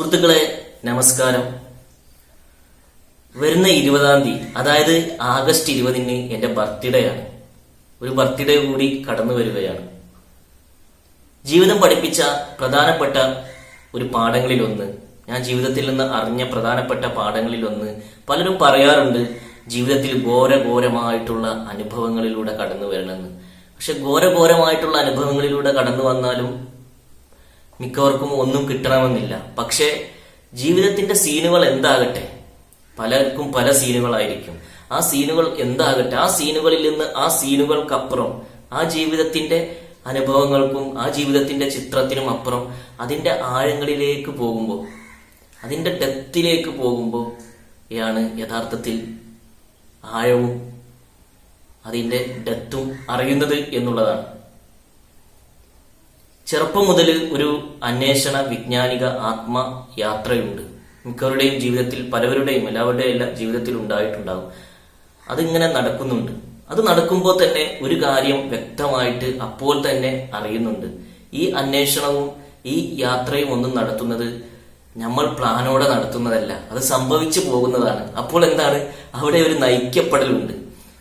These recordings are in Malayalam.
സുഹൃത്തുക്കളെ നമസ്കാരം. വരുന്ന ഇരുപതാം തീയതി അതായത് ആഗസ്റ്റ് ഇരുപതിന് എന്റെ ബർത്ത്ഡേ ആണ്. ഒരു ബർത്ത്ഡേ കൂടി കടന്നു വരികയാണ്. ജീവിതം പഠിപ്പിച്ച പ്രധാനപ്പെട്ട ഒരു പാഠങ്ങളിലൊന്ന് ഞാൻ ജീവിതത്തിൽ നിന്ന് അറിഞ്ഞ പ്രധാനപ്പെട്ട പാഠങ്ങളിലൊന്ന് പലരും പറയാറുണ്ട് ജീവിതത്തിൽ ഘോരഘോരമായിട്ടുള്ള അനുഭവങ്ങളിലൂടെ കടന്നു വരണമെന്ന്. പക്ഷെ ഘോരഘോരമായിട്ടുള്ള അനുഭവങ്ങളിലൂടെ കടന്നു വന്നാലും മിക്കവർക്കും ഒന്നും കിട്ടണമെന്നില്ല. പക്ഷേ ജീവിതത്തിന്റെ സീനുകൾ എന്താകട്ടെ? പലർക്കും പല സീനുകളായിരിക്കും. ആ സീനുകൾ എന്താകട്ടെ? ആ സീനുകളിൽ നിന്ന് ആ സീനുകൾക്കപ്പുറം ആ ജീവിതത്തിന്റെ അനുഭവങ്ങൾക്കും ആ ജീവിതത്തിന്റെ ചിത്രത്തിനും അപ്പുറം അതിന്റെ ആഴങ്ങളിലേക്ക് പോകുമ്പോൾ അതിന്റെ ഡെപ്തിലേക്ക് പോകുമ്പോൾ ആണ് യഥാർത്ഥത്തിൽ ആഴവും അതിന്റെ ഡെത്തും അറിയുന്നത് എന്നുള്ളതാണ്. ചെറുപ്പം മുതൽ ഒരു അന്വേഷണ വിജ്ഞാനിക ആത്മയാത്രയുണ്ട് മിക്കവരുടെയും ജീവിതത്തിൽ പലവരുടെയും എല്ലാവരുടെയും എല്ലാം ജീവിതത്തിൽ ഉണ്ടായിട്ടുണ്ടാകും അതിങ്ങനെ നടക്കുന്നുണ്ട്. അത് നടക്കുമ്പോൾ തന്നെ ഒരു കാര്യം വ്യക്തമായിട്ട് അപ്പോൾ തന്നെ അറിയുന്നുണ്ട്. ഈ അന്വേഷണവും ഈ യാത്രയും ഒന്നും നടത്തുന്നത് നമ്മൾ പ്ലാനോടെ നടത്തുന്നതല്ല. അത് സംഭവിച്ചു പോകുന്നതാണ്. അപ്പോൾ എന്താണ്? അവിടെ ഒരു നയിക്കപ്പെടലുണ്ട്.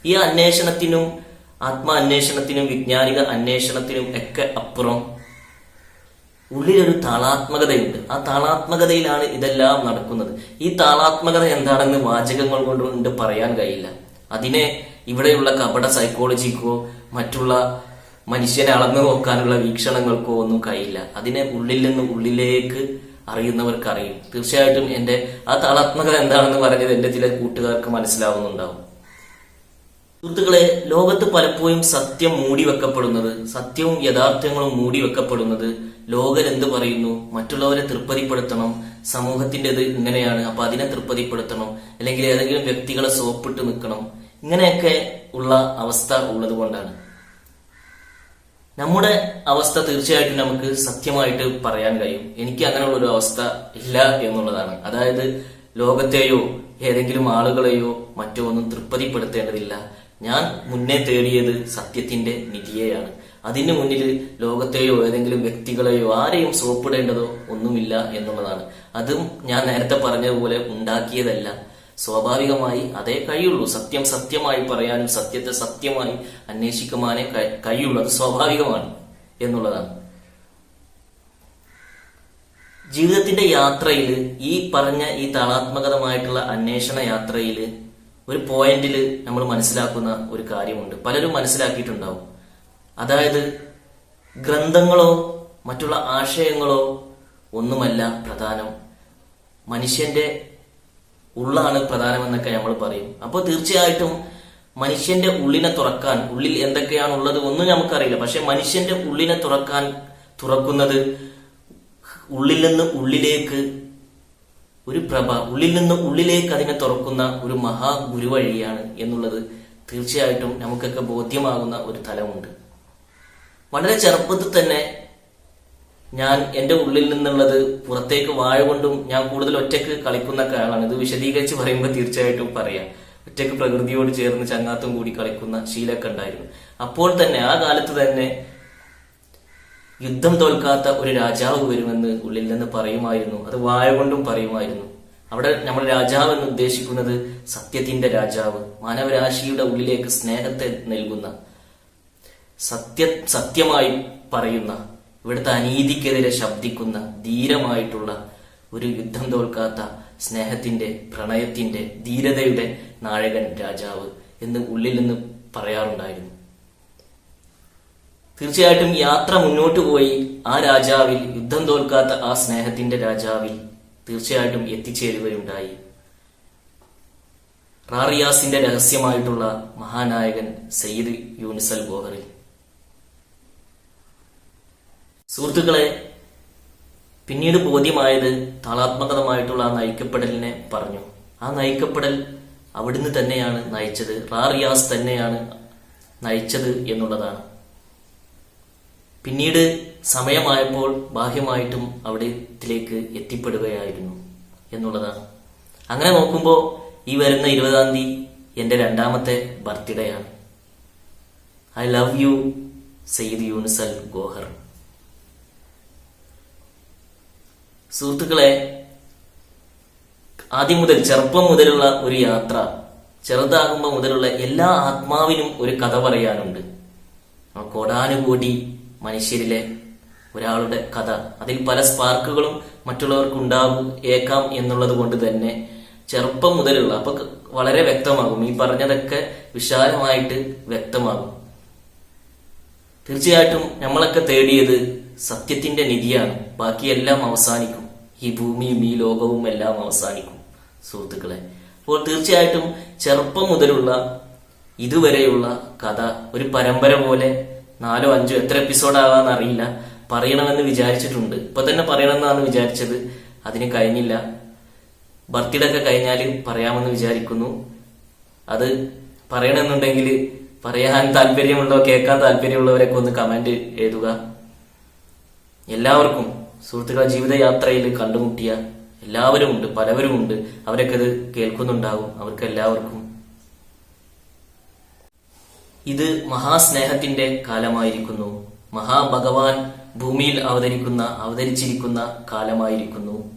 ഈ അന്വേഷണത്തിനും ആത്മാന്വേഷണത്തിനും വിജ്ഞാനിക അന്വേഷണത്തിനും ഒക്കെ അപ്പുറം ഉള്ളിലൊരു താളാത്മകതയുണ്ട്. ആ താളാത്മകതയിലാണ് ഇതെല്ലാം നടക്കുന്നത്. ഈ താളാത്മകത എന്താണെന്ന് വാചകങ്ങൾ കൊണ്ട് പറയാൻ കഴിയില്ല. അതിനെ ഇവിടെയുള്ള കപട സൈക്കോളജിക്കോ മറ്റുള്ള മനുഷ്യനെ അളന്നു നോക്കാനുള്ള വീക്ഷണങ്ങൾക്കോ ഒന്നും കഴിയില്ല. അതിനെ ഉള്ളിൽ നിന്ന് ഉള്ളിലേക്ക് അറിയുന്നവർക്ക് അറിയും തീർച്ചയായിട്ടും എന്റെ ആ താളാത്മകത എന്താണെന്ന് പറഞ്ഞത് എന്റെ ചില കൂട്ടുകാർക്ക് മനസ്സിലാവുന്നുണ്ടാവും. സുഹൃത്തുക്കളെ ലോകത്ത് പലപ്പോഴും സത്യം മൂടി വെക്കപ്പെടുന്നത് സത്യവും യഥാർത്ഥങ്ങളും മൂടി വെക്കപ്പെടുന്നത് ലോകർ എന്ത് പറയുന്നു? മറ്റുള്ളവരെ തൃപ്തിപ്പെടുത്തണം. സമൂഹത്തിന്റെ ഇത് ഇങ്ങനെയാണ്. അപ്പൊ അതിനെ തൃപ്തിപ്പെടുത്തണം. അല്ലെങ്കിൽ ഏതെങ്കിലും വ്യക്തികളെ സോപ്പിട്ട് നിൽക്കണം. ഇങ്ങനെയൊക്കെ ഉള്ള അവസ്ഥ ഉള്ളത് കൊണ്ടാണ്. നമ്മുടെ അവസ്ഥ തീർച്ചയായിട്ടും നമുക്ക് സത്യമായിട്ട് പറയാൻ കഴിയും. എനിക്ക് അങ്ങനെയുള്ള ഒരു അവസ്ഥ ഇല്ല എന്നുള്ളതാണ്. അതായത് ലോകത്തെയോ ഏതെങ്കിലും ആളുകളെയോ മറ്റോ ഒന്നും തൃപ്തിപ്പെടുത്തേണ്ടതില്ല. ഞാൻ മുന്നേ തേടിയത് സത്യത്തിന്റെ നിധിയെയാണ്. അതിന് മുന്നിൽ ലോകത്തെയോ ഏതെങ്കിലും വ്യക്തികളെയോ ആരെയും സോപ്പിടേണ്ടതോ ഒന്നുമില്ല എന്നുള്ളതാണ്. അതും ഞാൻ നേരത്തെ പറഞ്ഞതുപോലെ ഉണ്ടാക്കിയതല്ല. സ്വാഭാവികമായി അതേ കഴിയുള്ളൂ. സത്യം സത്യമായി പറയാനും സത്യത്തെ സത്യമായി അന്വേഷിക്കുവാനേ കഴി- കഴിയുള്ളൂ. അത് സ്വാഭാവികമാണ് എന്നുള്ളതാണ്. ജീവിതത്തിന്റെ യാത്രയിൽ ഈ പറഞ്ഞ ഈ താളാത്മകതമായിട്ടുള്ള അന്വേഷണ യാത്രയിൽ ഒരു പോയിന്റിൽ നമ്മൾ മനസ്സിലാക്കുന്ന ഒരു കാര്യമുണ്ട്. പലരും മനസ്സിലാക്കിയിട്ടുണ്ടാവും. അതായത് ഗ്രന്ഥങ്ങളോ മറ്റുള്ള ആശയങ്ങളോ ഒന്നുമല്ല പ്രധാനം. മനുഷ്യന്റെ ഉള്ളാണ് പ്രധാനമെന്നൊക്കെ നമ്മൾ പറയും. അപ്പോൾ തീർച്ചയായിട്ടും മനുഷ്യന്റെ ഉള്ളിനെ തുറക്കാൻ ഉള്ളിൽ എന്തൊക്കെയാണ് ഉള്ളത് ഒന്നും നമുക്കറിയില്ല. പക്ഷെ മനുഷ്യന്റെ ഉള്ളിനെ തുറക്കാൻ തുറക്കുന്നത് ഉള്ളിൽ നിന്ന് ഉള്ളിലേക്ക് ഒരു പ്രഭ ഉള്ളിൽ നിന്ന് ഉള്ളിലേക്ക് അതിനെ തുറക്കുന്ന ഒരു മഹാ ഗുരുവഴിയാണ് എന്നുള്ളത് തീർച്ചയായിട്ടും നമുക്കൊക്കെ ബോധ്യമാകുന്ന ഒരു തലമുണ്ട്. വളരെ ചെറുപ്പത്തിൽ തന്നെ ഞാൻ എന്റെ ഉള്ളിൽ നിന്നുള്ളത് പുറത്തേക്ക് വാഴ കൊണ്ടും ഞാൻ കൂടുതൽ ഒറ്റയ്ക്ക് കളിക്കുന്ന ആളാണ്. ഇത് വിശദീകരിച്ച് പറയുമ്പോൾ തീർച്ചയായിട്ടും പറയാം. ഒറ്റയ്ക്ക് പ്രകൃതിയോട് ചേർന്ന് ചങ്ങാത്തും കൂടി കളിക്കുന്ന ശീലമൊക്കെ ഉണ്ടായിരുന്നു. അപ്പോൾ തന്നെ ആ കാലത്ത് തന്നെ യുദ്ധം തോൽക്കാത്ത ഒരു രാജാവ് വരുമെന്ന് ഉള്ളിൽ നിന്ന് പറയുമായിരുന്നു. അത് വായ കൊണ്ടും പറയുമായിരുന്നു. അവിടെ നമ്മൾ രാജാവ് എന്ന് ഉദ്ദേശിക്കുന്നത് സത്യത്തിന്റെ രാജാവ് മാനവരാശിയുടെ ഉള്ളിലേക്ക് സ്നേഹത്തെ നൽകുന്ന സത്യ സത്യമായി പറയുന്ന ഇവിടുത്തെ അനീതിക്കെതിരെ ശബ്ദിക്കുന്ന ധീരമായിട്ടുള്ള ഒരു യുദ്ധം തോൽക്കാത്ത സ്നേഹത്തിന്റെ പ്രണയത്തിന്റെ ധീരതയുടെ നായകൻ രാജാവ് എന്ന് ഉള്ളിൽ നിന്ന് പറയാറുണ്ടായിരുന്നു. തീർച്ചയായിട്ടും യാത്ര മുന്നോട്ട് പോയി ആ രാജാവിൽ യുദ്ധം തോൽക്കാത്ത ആ സ്നേഹത്തിന്റെ രാജാവിൽ തീർച്ചയായിട്ടും എത്തിച്ചേരുകയുണ്ടായി. റാറിയാസിന്റെ രഹസ്യമായിട്ടുള്ള മഹാനായകൻ സയ്യിദ് യൂനിസൽ ഗോഹറിൽ. സുഹൃത്തുക്കളെ പിന്നീട് ബോധ്യമായത് താളാത്മകതമായിട്ടുള്ള ആ നയിക്കപ്പെടലിനെ പറഞ്ഞു. ആ നയിക്കപ്പെടൽ അവിടുന്ന് തന്നെയാണ് നയിച്ചത്. റാറിയാസ് തന്നെയാണ് നയിച്ചത് എന്നുള്ളതാണ്. പിന്നീട് സമയമായപ്പോൾ ബാഹ്യമായിട്ടും അവിടത്തിലേക്ക് എത്തിപ്പെടുകയായിരുന്നു എന്നുള്ളതാണ്. അങ്ങനെ നോക്കുമ്പോൾ ഈ വരുന്ന ഇരുപതാം തീയതി എന്റെ രണ്ടാമത്തെ ബർത്ത്ഡേ ആണ്. ഐ ലവ് യു സെയ്ദ് യൂനിസൽ ഗോഹർ. സുഹൃത്തുക്കളെ ആദ്യം മുതൽ ചെറുപ്പം മുതലുള്ള ഒരു യാത്ര ചെറുതാകുമ്പോൾ മുതലുള്ള എല്ലാ ആത്മാവിനും ഒരു കഥ പറയാനുണ്ട്. കോടാനുകൂടി മനുഷ്യരിലെ ഒരാളുടെ കഥ. അതിൽ പല സ്പാർക്കുകളും മറ്റുള്ളവർക്ക് ഉണ്ടാകും ഏക്കാം എന്നുള്ളത് കൊണ്ട് തന്നെ ചെറുപ്പം മുതലുള്ള അപ്പൊ വളരെ വ്യക്തമാകും. ഈ പറഞ്ഞതൊക്കെ വിശാലമായിട്ട് വ്യക്തമാകും. തീർച്ചയായിട്ടും നമ്മളൊക്കെ തേടിയത് സത്യത്തിന്റെ നിധിയാണ് ബാക്കിയെല്ലാം അവസാനിക്കും. ഈ ഭൂമിയും ഈ ലോകവും എല്ലാം അവസാനിക്കും. സുഹൃത്തുക്കളെ അപ്പോൾ തീർച്ചയായിട്ടും ചെറുപ്പം മുതലുള്ള ഇതുവരെയുള്ള കഥ ഒരു പരമ്പര പോലെ നാലോ അഞ്ചോ എത്ര എപ്പിസോഡ് ആകാന്ന് അറിയില്ല. പറയണമെന്ന് വിചാരിച്ചിട്ടുണ്ട്. ഇപ്പൊ തന്നെ പറയണമെന്നാണ് വിചാരിച്ചത്. അതിന് കഴിഞ്ഞില്ല. ബർത്ത്ഡേ ഒക്കെ കഴിഞ്ഞാൽ പറയാമെന്ന് വിചാരിക്കുന്നു. അത് പറയണമെന്നുണ്ടെങ്കിൽ പറയാൻ താല്പര്യമുള്ളോ കേൾക്കാൻ താല്പര്യമുള്ളവരൊക്കെ ഒന്ന് കമന്റ് എഴുതുക. എല്ലാവർക്കും സുഹൃത്തുക്കളെ ജീവിതയാത്രയിൽ കണ്ടുമുട്ടിയ എല്ലാവരും ഉണ്ട് പലവരും ഉണ്ട് അവരൊക്കെ ഇത് കേൾക്കുന്നുണ്ടാവും. അവർക്ക് എല്ലാവർക്കും ഇത് മഹാസ്നേഹത്തിന്റെ കാലമായിരിക്കുന്നു. മഹാഭഗവാൻ ഭൂമിയിൽ അവതരിക്കുന്ന അവതരിച്ചിരിക്കുന്ന കാലമായിരിക്കുന്നു.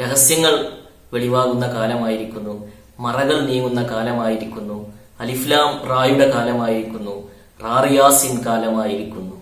രഹസ്യങ്ങൾ വെളിവാകുന്ന കാലമായിരിക്കുന്നു. മറകൾ നീങ്ങുന്ന കാലമായിരിക്കുന്നു. അലിഫ്ലാം റായുടെ കാലമായിരിക്കുന്നു. റാറിയാസിൻ കാലമായിരിക്കുന്നു.